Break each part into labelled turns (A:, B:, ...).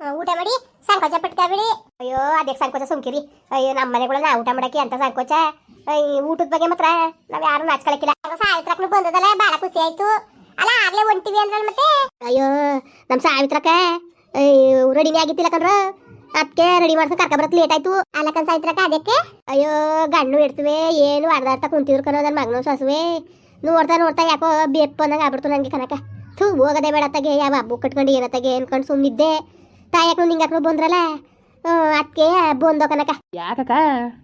A: ಊಟ ಮಾಡಿ ಸಂಕೋಚ ಬಿಡಿ. ಅಯ್ಯೋ ಅದಕ್ಕೆ ಸಂಕೋಚ ಸುಮ್ಕಿರಿ. ಅಯ್ಯೋ ನಮ್ಮ ಮನೆಗಳ ಊಟ ಮಾಡಕ್ಕೆ ಅಂತ ಸಂಕೋಚ? ಊಟದ ಬಗ್ಗೆ ಮಾತ್ರ ನಾವ್ ಯಾರು ನಾಚ್ಕೊಳಕಿಲ್ಲ. ಸಾವಿತ್ರಕ್ಕೂ ಬಂದದಲ್ಲ ಬಹಳ ಖುಷಿ ಆಯ್ತು. ಅಲ್ಲ, ಆಗ್ಲೇ ಹೊಂಟಿವಿ ಅಂದ್ರಲ್ಲ ಮತ್ತೆ? ಅಯ್ಯೋ, ನಮ್ ಸಾವಿತ್ರಕ್ಕ ರೆಡಿನೇ ಆಗಿತ್ತಿಲ್ಲ ಕಣ್ರ. ಅದಕ್ಕೆ ರೆಡಿ ಮಾಡ್ಸೋ ಕರ್ಕ ಬರತ್ ಲೇಟ್ ಆಯ್ತು. ಅಲ್ಲಕನ್ ಸಾಯ್ತ್ರಕ್ಕ ಅದಕ್ಕೆ ಅಯ್ಯೋ ಗಣ್ಣು ಇಡ್ತೀವಿ, ಏನು ಅರ್ಧ ಕುಂತಿದ್ರು ಕಣೋ ನನ್ನ ಮಗನ ಸಸುವೆ. ನೋಡ್ತಾ ನೋಡ್ತಾ ಯಾಕೋ ಬೇಪ್ ಅಂದಂಗೆ ಆಗ್ಬಿಡ್ತು ನನಗೆ ಕನಕ ಥೂ, ಹೋಗದೆ ಬೇಡ ತಗೆ, ಯಾವ ಹಬ್ಬ ಕಟ್ಕೊಂಡು ಏನತ್ತಾಗೆ ಅನ್ಕೊಂಡು ಸುಮ್ಮನಿದ್ದೆ ತಾಯಕ್ಕನು ನಿಂಗಕ್ಕನು ಬಂದ್ರಲ್ಲ? ಅದಕ್ಕೆ ಬಂದೋ ಕನಕ
B: ಯಾಕಕ್ಕ?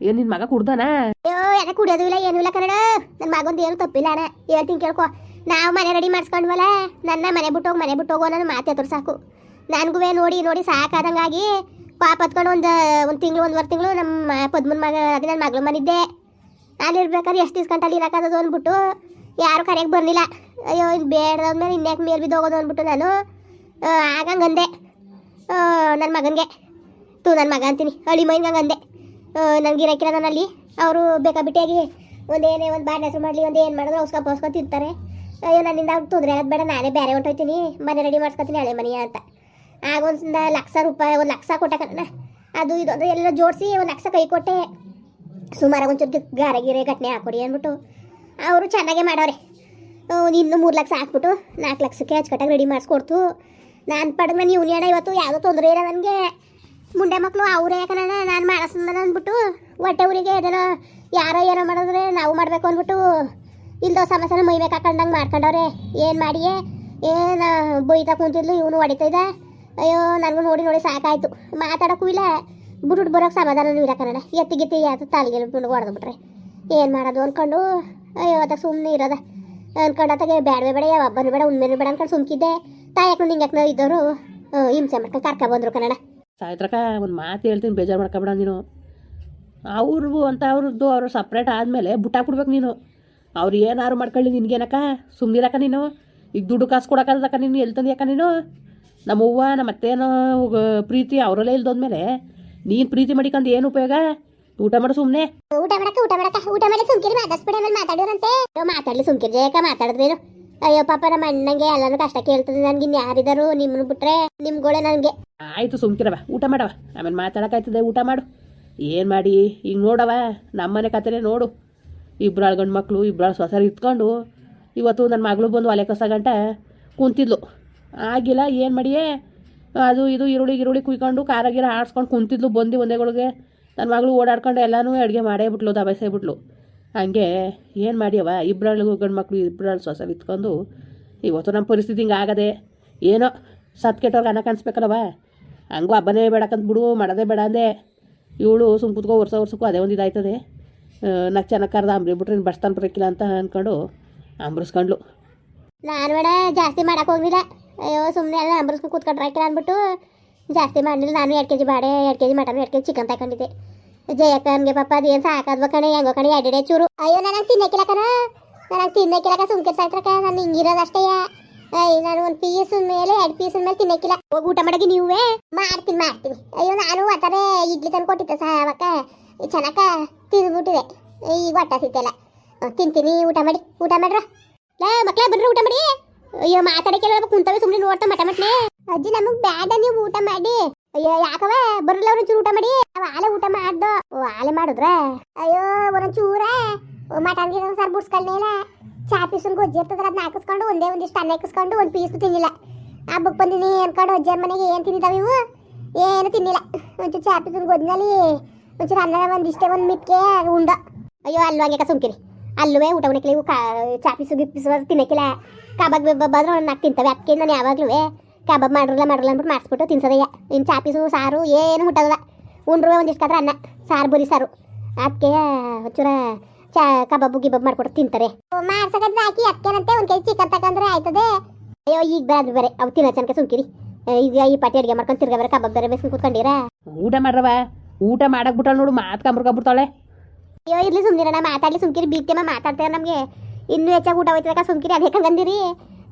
B: ಏನ್ ನಿನ್ ಮಗ ಕುಡ್ದಾನ?
A: ಅಯ್ಯೋ ಯಾಕೆ ಕುಡಿಯೋದು ಇಲ್ಲ ಏನೂ ಇಲ್ಲ ಕನ್ನಡ. ನನ್ನ ಮಗಂದು ಏನು ತಪ್ಪಿಲ್ಲ ಅಣ್ಣ. ಹೇಳ್ತೀನಿ ಕೇಳ್ಕೊ. ನಾವು ಮನೆ ರೆಡಿ ಮಾಡಿಸ್ಕೊಂಡ್ವಲ್ಲ? ನನ್ನ ಮನೆ ಬಿಟ್ಟೋಗಿ ಮನೆ ಬಿಟ್ಟೋಗೋ ನನ್ನ ಮಾತು ಎದುರು ಸಾಕು ನನಗೂ ನೋಡಿ ನೋಡಿ ಸಾಕಾದಂಗಾಗಿ ಪಾಪ ಹತ್ಕೊಂಡು ಒಂದು ಒಂದು ತಿಂಗಳು ಒಂದುವರೆ ತಿಂಗಳು ನಮ್ಮ ಪದ್ಮನ ಮಗ ಅದೇ ನನ್ನ ಮಗಳು ಮನಿದ್ದೆ. ಅಲ್ಲಿರ್ಬೇಕಾದ್ರೆ ಎಷ್ಟು ದಿವ್ಸ ಅಲ್ಲಿ ಇರೋಕ್ಕಾಗೋದು ಅಂದ್ಬಿಟ್ಟು ಯಾರು ಕರೆಯಕ್ಕೆ ಬರಲಿಲ್ಲ. ಅಯ್ಯೋ ಇನ್ನು ಬೇಡದ್ಮೇಲೆ ಇನ್ಯಾಕೆ ಮೇಲ್ ಬಿದ್ದೋಗೋದು ಅಂದ್ಬಿಟ್ಟು ನಾನು. ಆಗಂಗಂದೆ ನನ್ನ ಮಗನಿಗೆ. ತೂ ನನ್ನ ಮಗ ಅಂತೀನಿ. ಹಳ್ಳಿ ಮೈನ್ಗಂಗೆ ಅಂದೆ ನನಗೆ ಇರಕ್ಕಿಲ್ಲ ನನ್ನಲ್ಲಿ. ಅವರು ಬೇಕಾಬಿಟ್ಟಿಯಾಗಿ ಒಂದೇನೇ ಒಂದು ಬಾಡ್ ಹೆಸರು ಮಾಡಲಿ, ಒಂದು ಏನು ಮಾಡಿದ್ರು ಹೊಸ್ಕೊ ತಿಂತಾರೆ. ಅಯ್ಯೋ, ನನ್ನಿಂದ ತೊಂದರೆ ಆಗೋದು ಬೇಡ, ನಾನೇ ಬೇರೆ ಹೊಂಟೋಯ್ತೀನಿ ಮನೆ ರೆಡಿ ಮಾಡ್ಸ್ಕೊತೀನಿ ಹಳೆ ಮನೆಯ ಅಂತ. ಆಗ ಒಂದು ಲಕ್ಷ ರೂಪಾಯಿ, ಒಂದು ಲಕ್ಷ ಕೊಟ್ಟ ಕಣ ಅದು ಇದು ಅಂದರೆ ಎಲ್ಲ ಜೋಡಿಸಿ ಒಂದು ಲಕ್ಷ ಕೈ ಕೊಟ್ಟೆ. ಸುಮಾರಾಗಿ ಒಂಚೂರು ಗಾರೆ, ಗೀರೆ ಘಟನೆ ಹಾಕೊಡಿ ಅಂದ್ಬಿಟ್ಟು ಅವರು ಚೆನ್ನಾಗೆ ಮಾಡವ್ರೆ. ಒಂದು ಇನ್ನೂ ಮೂರು ಲಕ್ಷ ಹಾಕ್ಬಿಟ್ಟು ನಾಲ್ಕು ಲಕ್ಷಕ್ಕೆ ಅಚ್ಚುಕಟ್ಟಾಗಿ ರೆಡಿ ಮಾಡಿಸ್ಕೊಡ್ತು. ನಾನು ಪಡೆದ ನೀವು ಅಣ್ಣ ಇವತ್ತು, ಯಾವುದೋ ತೊಂದರೆ ಇಲ್ಲ ನನಗೆ. ಮುಂಡೆ ಮಕ್ಕಳು ಅವರೇ ಕಣ ನಾನು? ಮಾಡಿಸ್ದ ಅಂದ್ಬಿಟ್ಟು ಹೊಟ್ಟೆ ಊರಿಗೆ ಏನೋ ಯಾರೋ ಏನೋ ಮಾಡಿದ್ರೆ ನಾವು ಮಾಡಬೇಕು ಅಂದ್ಬಿಟ್ಟು ಇಲ್ದೋ ಸಮಸ್ಯೆ ಮೈ ಬೇಕು ಹಾಕೊಂಡಂಗೆ ಮಾಡ್ಕೊಂಡವ್ರೆ. ಏನು ಮಾಡಿಯೇ? ಏನು ಬೈತಾ ಕುಂತಿದ್ಲು, ಇವನು ಹೊಡಿತಾಯಿದೆ ಅಯ್ಯೋ, ನನಗೂ ನೋಡಿ ನೋಡಿ ಸಾಕಾಯಿತು. ಮಾತಾಡೋಕ್ಕೂ ಇಲ್ಲ. ಬಿಟ್ಬಿಟ್ಟು ಬರೋಕೆ ಸಮಾಧಾನನೂ ಇಲ್ಲ ಎತ್ತಿ ಗಿತ್ತಿ ಯಾವುದು ತಾಲಿಗೆ ಹೊಡೆದ್ಬಿಟ್ರೆ. ಏನು ಮಾಡೋದು ಅಂದ್ಕೊಂಡು ಅಯ್ಯೋ, ಅದಕ್ಕೆ ಸುಮ್ಮನೆ ಇರೋದ. ಅಂದ್ಕೊಂಡು ಅತ್ತಾಗೆ ಬೇಡವೇ ಬೇಡ, ಯಾವ ಹಬ್ಬನೂ ಬೇಡ ಉಣ್ಮೆನೂ ಬೇಡ ಅಂದ್ಕೊಂಡು ಸುಮ್ಕಿದ್ದೆ. ತಾಯಕ್ಕನು ಯಾಕೆ ಇದ್ದವರು ಹಿಂಸೆ ಮಾಡ್ಕೊಂಡು ಕರ್ಕ ಬಂದರು ಕನ್ನಡ.
B: ಸಾಯ್ತ್ರಕ್ಕ ಒಂದು ಮಾತು ಹೇಳ್ತೀನಿ ಬೇಜಾರು ಮಾಡ್ಕೊಬೇಡ ನೀನು. ಅವ್ರಿಗೂ ಅಂತ ಅವ್ರದ್ದು ಅವರು ಸಪ್ರೇಟ್ ಆದಮೇಲೆ ಬಿಟ್ಟಾಕ್ಬಿಡ್ಬೇಕು ನೀನು. ಅವ್ರು ಏನಾದ್ರು ಮಾಡ್ಕೊಳ್ಳಿ ನಿನ್ಗೇನಕ್ಕ? ಸುಮ್ಮನಿರಕ್ಕ ನೀನು. ಈಗ ದುಡ್ಡು ಕಾಸು ಕೊಡೋಕ್ಕಕ್ಕ ನೀನು ಎಲ್ಲಿ ತಂದ್ಯಾಕ ನೀನು? ನಮ್ಮ ಅವ್ವ ನಮ್ಮ ಅತ್ತೇನೋ ಪ್ರೀತಿ ಅವರಲ್ಲೇ ಇಲ್ದೋದ್ಮೇಲೆ ನೀನು ಪ್ರೀತಿ ಮಾಡಿಕೊಂಡು ಏನು ಉಪಯೋಗ? ಊಟ ಮಾಡು ಸುಮ್ಮನೆ
A: ಊಟ ಮಾಡಕ್ಕೆ ಊಟ ಮಾಡಕ್ಕ ಊಟ ಮಾಡಿ ಸುಮ್ಕಿರಿ ಮಾತಾಡ್ಸ್ಬಿಡ ಆಮೇಲೆ ಮಾತಾಡಿರಂತೆ. ಮಾತಾಡ್ಲಿ ಸುಮ್ಕಿರಿ ಜಯಕ ಮಾತಾಡಿದ್ರೇನು ಅಯ್ಯೋ ಪಾಪ, ನಮ್ಮ ಅಣ್ಣಂಗೆ ಎಲ್ಲಾನು ಕಷ್ಟ ಕೇಳ್ತದೆ. ನನ್ಗೆ ಇನ್ ಯಾರಿದಾರು ನಿಮ್ಮನ್ನು ಬಿಟ್ರೆ ನಿಮ್ಗಳೇ ನನಗೆ.
B: ಆಯಿತು ಸುಮ್ಕಿರವ ಊಟ ಮಾಡವ ಆಮೇಲೆ ಮಾತಾಡೋಕ್ಕಾಯ್ತದೆ, ಊಟ ಮಾಡು. ಏನು ಮಾಡಿ? ಈಗ ನೋಡವ ನಮ್ಮನೆ ಕತೆನೇ ನೋಡು. ಇಬ್ಬರಾಳು ಗಂಡು ಮಕ್ಕಳು ಇಬ್ಬರಾಳು ಸೊಸರು ಇತ್ಕೊಂಡು ಇವತ್ತು ನನ್ನ ಮಗಳು ಬಂದು ಒಲೆ ಕಸ ಗಂಟ ಕುಂತಿದ್ಲು. ಆಗಿಲ್ಲ, ಏನು ಮಾಡಿಯೇ? ಅದು ಇದು ಈರುಳ್ಳಿ ಈರುಳ್ಳಿ ಕುಯ್ಕೊಂಡು ಖಾರ ಗೀರ ಆಡ್ಸ್ಕೊಂಡು ಕುಂತಿದ್ಲು. ಬಂದು ಒಂದೇಗಳಿಗೆ ನನ್ನ ಮಗಳು ಓಡಾಡ್ಕೊಂಡು ಎಲ್ಲನೂ ಅಡುಗೆ ಮಾಡೇ ಬಿಟ್ಲು, ದಬಾಯಿಸೇ ಬಿಟ್ಲು. ಹಂಗೆ ಏನು ಮಾಡ್ಯವ? ಇಬ್ಬರಾಳು ಗಂಡು ಮಕ್ಕಳು ಇಬ್ಬರಾಳು ಸೊಸ ಬಿತ್ಕೊಂಡು ಇವತ್ತು ನಮ್ಮ ಪರಿಸ್ಥಿತಿ ಹಿಂಗೆ ಆಗದೆ ಏನೋ ಸತ್ ಕೆಟ್ಟವ್ರಿಗೆ ಅನ್ನ ಕಾಣಿಸ್ಬೇಕಲ್ಲವ? ಹಂಗೂ ಹಬ್ಬನೇ ಬೇಡಕ್ಕಂತ ಬಿಡು, ಮಾಡೋದೇ ಬೇಡ ಅಂದೆ. ಇವಳು ಸುಮ್ಮ ಕುತ್ಕೋ ವರ್ಷ ವರ್ಷಕ್ಕೂ ಅದೇ ಒಂದು ಇದಾಯ್ತದೆ. ನಾಲ್ಕು ಚೆನ್ನಾಗಿ ಕರೆದ ಅಂಬ್ರಿ ಬಿಟ್ರೆ ನೀನು ಬಡ್ಸ್ತಾನೆ ಬರೋಕ್ಕಿಲ್ಲ ಅಂತ ಅಂದ್ಕೊಂಡು ಅಂಬ್ರಿಸ್ಕೊಂಡ್ಲು
A: ನಾನು ಬೇಡ ಜಾಸ್ತಿ ಮಾಡಕ್ಕೆ ಹೋಗಿಲ್ಲ ಅಯ್ಯೋ ಸುಮ್ಮನೆ ಎಲ್ಲ ಅಂಬ್ರಿಸ್ಕೊಂಡು ಕೂತ್ಕೊಂಡ್ರೆ ಹಾಕಿಲ್ಲ ಅಂದ್ಬಿಟ್ಟು ಜಾಸ್ತಿ ಮಾಡಲಿಲ್ಲ. ನಾನು ಎರಡು ಕೆ ಜಿ ಬಾಡೆ ಎರಡು ಕೆ ಜಿ ಮಟನ್, ಎರಡು ಕೆ ಜಿ ಚಿಕನ್ ತಗೊಂಡಿದ್ದೆ ಜಯಕ್ಕನ್ಗೆ ಪಾಪ ಅದೇನು ಸಾಕಾದ್ವ ಕಣೆ, ಹೆಂಗೋ ಕಣೆ ಚೂರು. ಅಯ್ಯೋ ನನಗೆ ತಿನ್ನಕ್ಕಿಲ್ಲ ಕಣ ನನಗೆ ತಿನ್ನಕ್ಕಿಲ್ಲ ಸುಮ್ಕಿರ್ ನಾನು ಹಿಂಗಿರೋದಷ್ಟೇ ಅಯ್ಯ, ನಾನು ಒಂದು ಪೀಸ್ ಮೇಲೆ, ಎರಡು ಪೀಸ್ ಮೇಲೆ ತಿನ್ನಕ್ಕಿಲ್ಲ ಹೋಗಿ ಊಟ ಮಾಡಗಿ ನೀವೇ? ಮಾಡ್ತೀನಿ ಮಾಡ್ತೀನಿ. ಅಯ್ಯೋ, ನಾನು ಆತಾರೆ ಇಡ್ಲಿ ತಂದು ಕೊಟ್ಟಿದ್ದೆ ಸಹ ಅವಕ್ಕ. ಚೆನ್ನಾಗ ತಿಂದ್ಬಿಟ್ಟಿದೆ. ಈಗ ಹೊಟ್ಟ ಸಿಗ್ತಿಲ್ಲ ತಿಂತೀನಿ, ಊಟ ಮಾಡಿ, ಊಟ ಮಾಡ್ರ? ಲೇ, ಮಕ್ಳೇ, ಬನ್ರಿ ಊಟ ಮಾಡಿ. ಅಯ್ಯೋ, ಮಾತಾಡಕ್ಕೆ ಕುಂತವೆ ಸುಮ್ಮನೆ ನೋಡ್ತಾ ಮಟ ಮಟ್ನೆ. ಅಜ್ಜಿ, ನಮಗ್ ಬ್ಯಾಡ, ನೀವು ಊಟ ಮಾಡಿ. ಅಯ್ಯೋ ಯಾಕವ ಬರಲ್ಲ ಒಂಚೂರು ಊಟ ಮಾಡಿ. ಅವ ಆಲೆ ಊಟ ಮಾಡ್ದು. ಓ, ಆಲೆ ಮಾಡಿದ್ರ? ಅಯ್ಯೋ, ಒಂಚೂರ. ಮಟನ್ ಗಿಡ ಸರ್ ಬುಡ್ಸ್ಕೊಳ್ಳಿಲ್ಲ ಚಾ ಪೀಸನ್ ಗೊಜ್ಜಿ ಇರ್ತದ್ರ ಅದನ್ನ ಹಾಕಿಸ್ಕೊಂಡು ಒಂದೇ ಒಂದಿಷ್ಟು ಅನ್ನ ಹಾಕಿಸ್ಕೊಂಡು ಒಂದು ಪೀಸ್ ತಿನ್ನಿಲ್ಲ. ಹಬ್ಬಕ್ಕೆ ಬಂದಿನಿ ಅನ್ಕೊಂಡು ಅಜ್ಜಿ ಮನೆಗೆ ಏನು ತಿಂದಿದ್ದಾವೆ ಇವು? ಏನು ತಿನ್ನಿಲ್ಲ. ಒಂಚೂರು ಚಾ ಪೀಸನ್ ಗೊಜ್ಜಿನಲ್ಲಿ ಒಂಚೂರು ಅನ್ನ ಒಂದಿಷ್ಟೇ ಒಂದು ಮಿಕ್ಕೆ ಉಂಡ. ಅಯ್ಯೋ, ಅಲ್ಲೂ ಹಂಗೆ ಸುಮ್ಕಿರಿ. ಅಲ್ಲೂ ಊಟ ಉಣಕ್ಕಿಲ್ಲ ಇವು ಕಾ ಚಾಪಿಸು ಗಿಪ್ಪಿಸು ತಿನ್ನಕ್ಕಿಲ್ಲ. ಕಬಾಬ್ ಬಂದ್ರೆ ನಾಲ್ಕು ತಿಂತವೆ ಅದಕ್ಕೆ ನಾನು ಯಾವಾಗಲೂ ಕಬಾಬ್ ಮಾಡ್ರಲ್ಲ ಮಾಡ್ರಲ್ಲ ಅಂದ್ಬಿಟ್ಟು ಮಾಡಿಸ್ಬಿಟ್ಟು ತಿನ್ಸೋದಯ್ಯ ಇನ್ನು ಚಾಪೀಸು ಸಾರು ಏನು ಮುಟ್ಟದಲ್ಲ. ಉಂಡ್ರು ಒಂದಿಷ್ಟು ಕದ್ರೆ ಅನ್ನ ಸಾರು ಬರಿ ಸಾರು. ಅದಕ್ಕೆ ಒಂಚೂರ ಚಾ ಕಬಾಬು ಗಿಬಾಬ್ ಮಾಡ್ಕೊಟ್ಟು ತಿಂತಾರೆ. ಮಾಡ್ಸಕಂದ್ರೆ ಹಾಕಿ ಅದಕ್ಕೇನಂತೆ ಒಂದು ಕೆಜಿ ಚಿಕನ್ ತಗೊಂಡ್ರೆ ಆಯ್ತದೆ. ಅಯ್ಯೋ ಈಗ ಬೇರೆ ಬೇರೆ. ಅವು ತಿನ್ನೋ ಚನಕ ಸುಮ್ಕಿರಿ. ಈಗ ಈ ಪಾಟಿ ಅಡುಗೆ ಮಾಡ್ಕೊಂಡು ತಿರ್ಗಾ ಬೇರೆ ಕಬಾಬ್ ಬೇರೆ ಬೇಸ್ಕೊಂಡು ಕೂತ್ಕೊಂಡಿರಾ?
B: ಊಟ ಮಾಡ್ರವ? ಊಟ ಮಾಡಕ್ ಬಿಟ್ಟಾಳ ನೋಡು ಮಾತು ಕಂಬ್ರಕೊಂಬಿಡ್ತಾಳೆ
A: ಅಯ್ಯೋ ಇರ್ಲಿ ಸುಮ್ನಿರಣ್ಣ ಮಾತಾಡ್ಲಿ ಸುಮ್ಕಿರಿ. ಬೀಗ್ತೇಮ ಮಾತಾಡ್ತೇವೆ ನಮಗೆ. ಇನ್ನೂ ಹೆಚ್ಚಾಗಿ ಊಟ ಹೋಯ್ತದ ಸುಮ್ಕಿರಿ ಅದೇ ಕಂಗಂದಿರಿ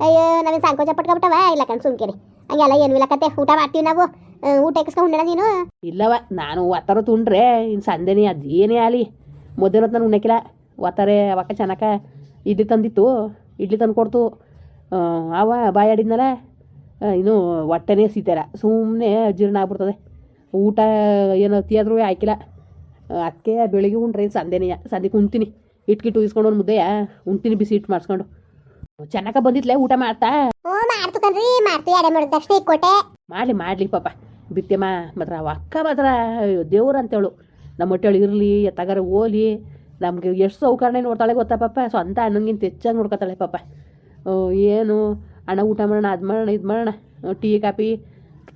A: ಅಯ್ಯೋ ನಾವೇನು ಸಾಕು ಚಪ್ಪಟ್ಕೊಬಿಟ್ಟವ ಇಲ್ಲ ಕಣ್ ಸುಮ್ಕಿರಿ ಹಂಗೆಲ್ಲ ಏನು ಇಲ್ಲ ಕತೆ. ಊಟ ಮಾಡ್ತೀವಿ ನಾವು. ಊಟ ಎಕ್ಸ್ಕೊಂಡು ನೀನು?
B: ಇಲ್ಲವ, ನಾನು ಒತ್ತರ ತುಂಡ್ರೆ, ಇನ್ನು ಸಂಧೆನೇ ಅದು ಏನೇ ಆಗಲಿ. ಮೊದಲು ನಾನು ಉಣ್ಣಕ್ಕಿಲ್ಲ ಒತ್ತಾರೆ ಅವಕ್ಕ ಚೆನ್ನಾಕ ಇಡ್ಲಿ ತಂದಿತ್ತು. ಇಡ್ಲಿ ತಂದು ಕೊಡ್ತು. ಅವ ಬಾಯಾಡಿದ್ನಲ್ಲ ಇನ್ನು ಹೊಟ್ಟೆನೇ ಸೀತಾರ ಸುಮ್ಮನೆ ಜೀರ್ಣ ಆಗ್ಬಿಡ್ತದೆ. ಊಟ ಏನು ತಿಯಾದ್ರೂ ಹಾಕಿಲ್ಲ. ಅದಕ್ಕೆ ಬೆಳಿಗ್ಗೆ ಉಂಡ್ರೆ ಸಂದೇನೆಯ ಸಂದೆಗೆ ಉಣ್ತೀನಿ ಇಟ್ಕಿಟ್ಟು ಇಸ್ಕೊಂಡು ಒಂದು ಮುದ್ದೆಯ ಉಣ್ತೀನಿ ಬಿಸಿ ಇಟ್ಟು ಮಾಡಿಸ್ಕೊಂಡು. ಚೆನ್ನಾಗ ಬಂದಿತ್ಲೆ ಊಟ ಮಾಡ್ತಾ?
A: ಕಣ್ರಿ ಎಡೆ
B: ಮಾಡಲಿ ಮಾಡಲಿ ಪಾಪ. ಬಿತ್ತೆಮ್ಮ ಮಾತ್ರ ಅವ ಅಕ್ಕ ಮಾತ್ರ ದೇವ್ರ ಅಂತೇಳು. ನಮ್ಮ ಹೊಟ್ಟೆಳು ಇರಲಿ ಎತ್ತಾಗಾರ ಓಲಿ ನಮಗೆ ಎಷ್ಟು ಸೌಕರ್ಯ ನೋಡ್ತಾಳೆ ಗೊತ್ತಾ ಪಾಪ? ಸ್ವಂತ ಅಣ್ಣಂಗಿಂತ ಹೆಚ್ಚಾಗಿ ನೋಡ್ಕೊತಾಳೆ ಪಾಪ. ಏನು? ಅಣ್ಣ ಊಟ ಮಾಡೋಣ ಅದು ಮಾಡೋಣ ಇದು ಮಾಡೋಣ. ಟೀ ಕಾಫಿ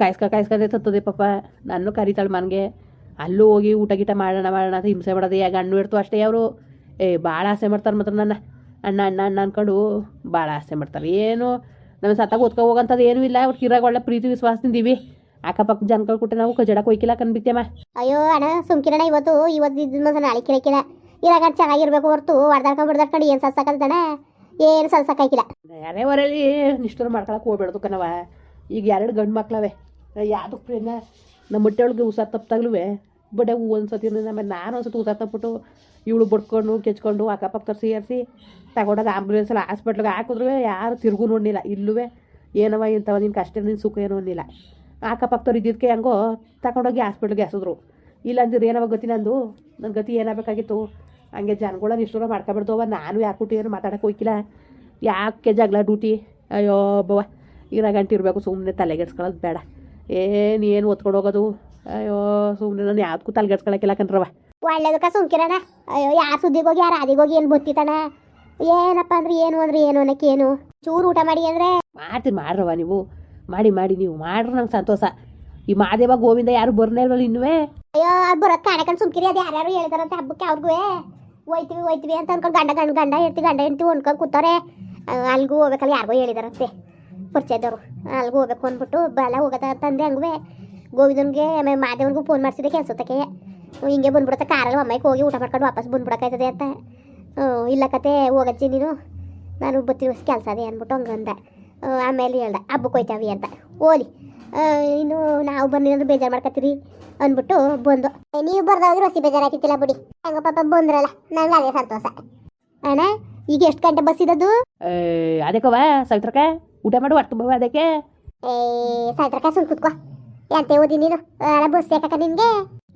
B: ಕಾಯಿಸ್ಕ ಕಾಯಿಸ್ಕೊಂಡೆ ತತ್ತದೆ ಪಾಪ. ನಾನು ಕರಿತಾಳೆ ಮನೆಗೆ. ಅಲ್ಲೂ ಹೋಗಿ ಊಟ ಗೀಟ ಮಾಡೋಣ ಮಾಡೋಣ ಅಂತ ಹಿಂಸೆ ಮಾಡೋದು ಯಾಕೆ ಹಣ್ಣು ಇಡ್ತು ಅಷ್ಟೇ ಅವರು. ಏ ಭಾಳ ಆಸೆ ಮಾಡ್ತಾರೆ ಮಾತ್ರ ನನ್ನ. ಅಣ್ಣ ಅಣ್ಣ ಅಣ್ಣ ಅನ್ಕೊಂಡು ಭಾಳ ಆಸೆ ಮಾಡ್ತಾರೆ ಏನು ನಮ್ಮ ಸತ್ತಾಗ ಓದ್ಕೊ ಹೋಗಂಥದ್ದು ಏನೂ ಇಲ್ಲ. ಅವ್ರು ಕಿರಾಗ ಒಳ್ಳೆ ಪ್ರೀತಿ ವಿಶ್ವಾಸದಿಂದೀವಿ ಅಕ್ಕಪಕ್ಕ ಜನಗಳು ಕೊಟ್ಟೆ ನಾವು ಕಜಡಕ್ಕೆ ಹೋಯ್ಕಿಲ್ಲ ಕನ್ಬಿತ್ತೇಮ್ಮ
A: ಅಯ್ಯೋ ಅಣ್ಣ ಸುಮ್ಕಿರಣ ಇವತ್ತು ಇವತ್ತು ಇದ್ದ ನಾಳೆ ಕಿರಕಿಲ್ಲ ಇರಾಗ ಚೆನ್ನಾಗಿರ್ಬೇಕು ಹೊರತು ಹೊಡ್ದಾಡ್ಕೊಂಡು ಬಿಡ್ದಾಡ್ಕೊಂಡು ಏನು ಸಲ್ಸಕ್ಕಂತಣ ಏನು ಸಲ್ಸಕ್ಕಾಗಿಲ್ಲ
B: ಯಾರೇ ಹೊರಲಿ ನಿಷ್ಠೂರ ಮಾಡ್ಕೊಳಕ್ಕೆ ಹೋಗ್ಬೇಡ್ದು ಕಣವ ಈಗ ಎರಡು ಗಂಡು ಮಕ್ಳವೆ ಯಾವುದಕ್ಕೆ ಪ್ರೇಮ? ನಮ್ಮ ಹೊಟ್ಟೆಯೊಳಗೆ ಹುಷಾರು ತಪ್ಪಾಗ್ಲೂ ಬಡೆ ಒಂದು ಸತಿ ಆಮೇಲೆ ನಾನು ಒಂದ್ಸತಿ ಹುಷಾರ್ ತಪ್ಪಿಟ್ಟು ಇವಳು ಬಡ್ಕೊಂಡು, ಕೆಚ್ಕೊಂಡು ಅಕ್ಕಪಕ್ಕ ಸೇರಿಸಿ ತಗೊಂಡಾಗ ಆಂಬುಲೆನ್ಸಲ್ಲಿ ಹಾಸ್ಪಿಟ್ಲಿಗೆ ಹಾಕಿದ್ರು ಯಾರು ತಿರುಗು ನೋಡಲಿಲ್ಲ. ಇಲ್ಲೂ ಏನವ ಇಂಥವ ನಿನ್ನ ಕಷ್ಟ ನಿನ್ನ ಸುಖ ಏನೋ ಅನ್ನಿಲ್ಲ. ಅಕ್ಕಪಕ್ಕದವ್ರು ಇದ್ದಿದ್ದಕ್ಕೆ ಹೆಂಗೋ ತಗೊಂಡೋಗಿ ಹಾಸ್ಪಿಟ್ಲಿಗೆ ಹಾಸಿದ್ರು ಇಲ್ಲ ಅಂದ್ರೆ ಏನವ ಗತಿ ನಂದು ನನ್ನ ಗತಿ ಏನಾಗಬೇಕಾಗಿತ್ತು? ಹಂಗೆ ಜನಗಳನ್ನ ಇಷ್ಟೋ ಮಾಡ್ಕೊಬಿಡ್ತವ ನಾನು ಯಾಕುಟ್ಟು ಏನು ಮಾತಾಡೋಕೆ ಹೋಗಿಲ್ಲ ಯಾಕೆ ಜಗಳ ಡ್ಯೂಟಿ? ಅಯ್ಯೋ, ಬವ್ವ ಈಗ ಗಂಟೆ ಇರಬೇಕು ಸುಮ್ಮನೆ ತಲೆಗೆಡ್ಸ್ಕೊಳ್ಳೋದು ಬೇಡ. ಏನು ಏನು ಒತ್ಕೊಂಡು ಹೋಗೋದು? ಅಯ್ಯೋ ಸುಮ್ಮನೆ ನಾನು ಯಾವ್ದಕ್ಕೂ ತಲೆಗೆಡ್ಸ್ಕೊಳಕ್ಕಿಲ್ಲ ಕಣ್ರವ
A: ಒಳ್ಳೇದಕ್ಕ ಸುಮ್ಕಿರಣ ಅಯ್ಯೋ ಯಾರು ಸುದ್ದಿಗೆ ಹೋಗಿ ಯಾರು ಅದಿಗೆ ಹೋಗಿ ಏನು ಬತ್ತಿತಣ ಏನಪ್ಪ ಅಂದ್ರೆ ಏನು ಅಂದ್ರೆ ಏನು ಅನ್ನಕ್ಕೆ ಏನು? ಚೂರು ಊಟ ಮಾಡಿ ಅಂದ್ರೆ?
B: ಮಾಡ್ತೀನಿ ಮಾಡ್ರವ ನೀವು. ಮಾಡಿ ಮಾಡಿ ನೀವು ಮಾಡ್ರಿ ನಂಗೆ ಸಂತೋಷ. ಈ ಮಾದೇವ ಗೋವಿಂದ ಯಾರು ಬರ್ನೇ ಇಲ್ವಲ್ಲ ಇನ್ನುವೇ?
A: ಅಯ್ಯೋ ಅದು ಬರೋದು ಕಾಣಕಂಡು ಸುಮ್ಕಿರಿ ಅದು ಯಾರ್ಯಾರು ಹೇಳಿದಾರಂತ ಹಬ್ಬಕ್ಕೆ ಅವ್ರಿಗೂ. ಹೋಯ್ತೀವಿ ಹೋಯ್ತೀವಿ ಅಂತ ಅನ್ಕೊಂಡು ಗಂಡ ಗಂಡ ಗಂಡ ಹೇಳ್ತಿ ಗಂಡ ಹೆಂಡ್ತಿ ಹೊಂದ್ಕೊಂಡು ಕೂತಾರೆ ಅಲ್ಗೂ ಹೋಗ್ಬೇಕಲ್ಲ ಯಾರಿಗೋ ಹೇಳಿದಾರಂತೆ. ಪರಿಚಯದವರು. ಅಲ್ಗೂ ಹೋಗ್ಬೇಕು ಅಂದ್ಬಿಟ್ಟು ಬಲ ಹೋಗೋದ ತಂದೆ ಹಂಗುವೆ. ಗೋವಿಂದನ್ಗೆ ಆಮೇಲೆ ಮಾದೇವನ್ಗೂ ಫೋನ್ ಮಾಡಿಸಿದೆ ಕೆಲ್ಸತ್ತಕ್ಕೆ ಹಿಂಗೆ ಬಂದ್ಬಿಡತ್ತೆ ಕಾರಲ್ಲಿ ಅಮ್ಮಾಯಿಗೆ ಹೋಗಿ ಊಟ ಮಾಡ್ಕೊಂಡು ವಾಪಸ್ ಬಂದ್ಬಿಡಕ್ಕಾಯ್ತದೆ ಅಂತ. ಇಲ್ಲ ಕತೆ ಹೋಗಜ್ಜಿ ನೀನು. ನಾನು ಬತ್ತಿ ಕೆಲಸ ಅದೇ ಅಂದ್ಬಿಟ್ಟು ಹಂಗಂದ ಆಮೇಲೆ ಹೇಳ್ದ ಹಬ್ಬಕ್ಕೆ ಹೋಯ್ತಾವಿ ಅಂತ. ಓಲಿ ಇನ್ನು ನಾವು ಬಂದಿರೋದು ಬೇಜಾರು ಮಾಡ್ಕತ್ತೀರಿ ಅಂದ್ಬಿಟ್ಟು ಬಂದು. ನೀವು ಬರ್ದಾದ್ರು ಹೊಸಿ ಬೇಜಾರಾಗಿತ್ತಿಲ್ಲ ಬಿಡಿ. ಹಂಗ ಪಾಪ ಬಂದ್ರಲ್ಲ ನಂಗೆ ಅದೇ ಸಂತೋಷ. ಅಣ್ಣ ಈಗ ಎಷ್ಟು ಗಂಟೆ ಬಸ್ ಇದ್ದದ್ದು?
B: ಅದಕ್ಕವ ಸವಿತ್ರಕ್ಕ ಊಟ ಮಾಡು ಹೊರ್ತು ಬವ ಅದಕ್ಕೆ.
A: ಏ ಸಾಯ್ತ್ರಕ್ಕ ಸುಮ್ ಕುತ್ಕೋ. ಎಂತೆ ಓದಿ ನೀನು? ಬಸ್ ಯಾಕಕ್ಕ ನಿನಗೆ?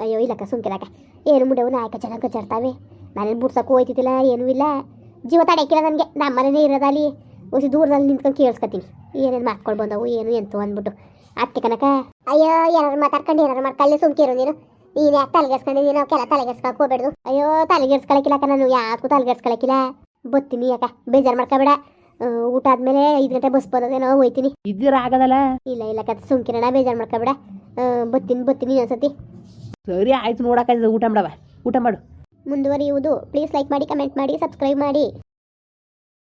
A: ಅಯ್ಯೋ, ಇಲ್ಲಕ್ಕ ಸುಮ್ಕಿಲ್ಲಕ್ಕ ಏನು ಮುಂಡೆವು ನಾಯಕ ಚೆನ್ನಾಗಿ ಕಚ್ಚಾಡ್ತಾವೆ ನಾನೇನು ಬುಡ್ಸಕ್ಕೂ ಹೋಯ್ತಿದ್ದಿಲ್ಲ, ಏನೂ ಇಲ್ಲ. ಜೀವ ತಡೆಯಕ್ಕಿಲ್ಲ ನನಗೆ. ನಮ್ಮನೇ ಇರೋದಲ್ಲಿ ಹೊಸಿ ದೂರದಲ್ಲಿ ನಿಂತ್ಕೊಂಡು ಕೇಳಿಸ್ಕೊತೀನಿ. ಏನೇನು ಮಾತ್ಕೊಂಡು ಬಂದವು, ಏನು ಎಂತು ಅಂದ್ಬಿಟ್ಟು. ಅತ್ತೆ ಕನಕ ಅಯ್ಯೋ ಏನಾರು ಮಾತಾಡ್ಕೊಂಡು ಏನಾರು ಮಾಡ್ಕೊಳ್ಳಿ ಸುಮ್ಕಿರು ನೀನು. ನೀನು ಯಾಕೆ ತಲೆಗೆಸ್ಕೊಂಡು ನೀನು ಕೆಲ ತಲೆಗೆಡ್ಸ್ಕೊಳಕ್ ಹೋಗ್ಬೇಡ್ದು. ಅಯ್ಯೋ ತಲೆಗೆಡ್ಸ್ಕೊಳಕಿಲ್ಲಕ್ಕ ನಾನು, ಯಾಕೂ ತಲೆಗೆಡ್ಸ್ಕೊಳಕಿಲ್ಲ. ಬತ್ತೀನಿ ಯಾಕ ಬೇಜಾರು ಮಾಡ್ಕೋಬೇಡ. ಊಟ ಆದ್ಮೇಲೆ ಐದು ಗಂಟೆ ಬಸ್ ಬರೋದೇನೋ ಹೋಯ್ತೀನಿ.
B: ಇದ್ರ ಆಗದಲ್ಲ
A: ಇಲ್ಲ ಇಲ್ಲ ಕತ್ ಸುಮ್ಕಿರಣ ಬೇಜಾರು ಮಾಡ್ಕೊಬೇಡ ಬತ್ತೀನಿ ಬತ್ತೀನಿ ಅನ್ಸತಿ
B: ಸರಿ ಆಯ್ತು ನೋಡಕ್ಕ ಊಟ ಮಾಡವ. ಊಟ ಮಾಡು.
A: ಮುಂದುವರಿಯುವುದು. ಪ್ಲೀಸ್ ಲೈಕ್ ಮಾಡಿ ಕಮೆಂಟ್ ಮಾಡಿ ಸಬ್ಸ್ಕ್ರೈಬ್ ಮಾಡಿ.